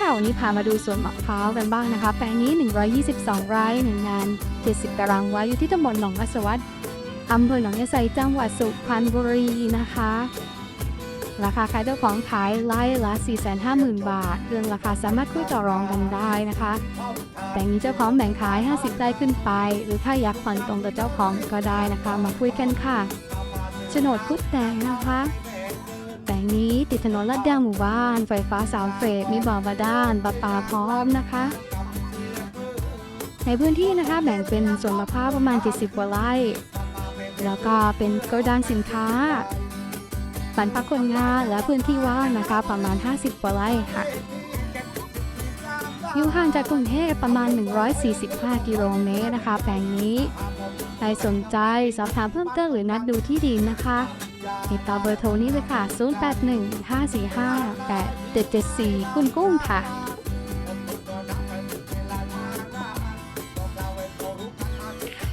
ค่ะวันนี้พามาดูสวนมะพร้าวกันบ้างนะคะ แปลงนี้ 122 ไร่หนึ่งงาน 70 ตารางวาอยู่ที่ตำบลหนองอัศวัตอำเภอหนองยะไซจังหวัดสุพรรณบุรีนะคะ ราคาขายเจ้าของขายไร่ละ 450,000 บาท เรื่องราคาสามารถคุยต่อรองกันได้นะคะแปลงนี้เจ้าของแบ่งขาย 50ไร่ขึ้นไป หรือถ้าอยากผ่อนตรงกับเจ้าของก็ได้นะคะ มาคุยกันค่ะโฉนดพุทธแดงนะคะ ถนนลาดยางหมู่บ้าน ไฟฟ้าสามเฟส มีบ่อบาดาลประปาพร้อมนะคะ ในพื้นที่นะคะแบ่งเป็นสวนมะพร้าวประมาณ 70กว่าไร่ แล้วก็เป็นโกดังสินค้าบันพักคนงานและพื้นที่ว่างนะคะ ประมาณ 50กว่าไร่ค่ะ อยู่ห่างจากกรุงเทพประมาณ 145 กิโลเมตรนะคะแปลงนี้ใครสนใจสอบถามเพิ่มเติมหรือนัดดูที่ดินนะคะติดต่อเบอร์โทรนี้เลยค่ะ 0815458774 กุ้งกุ้งค่ะ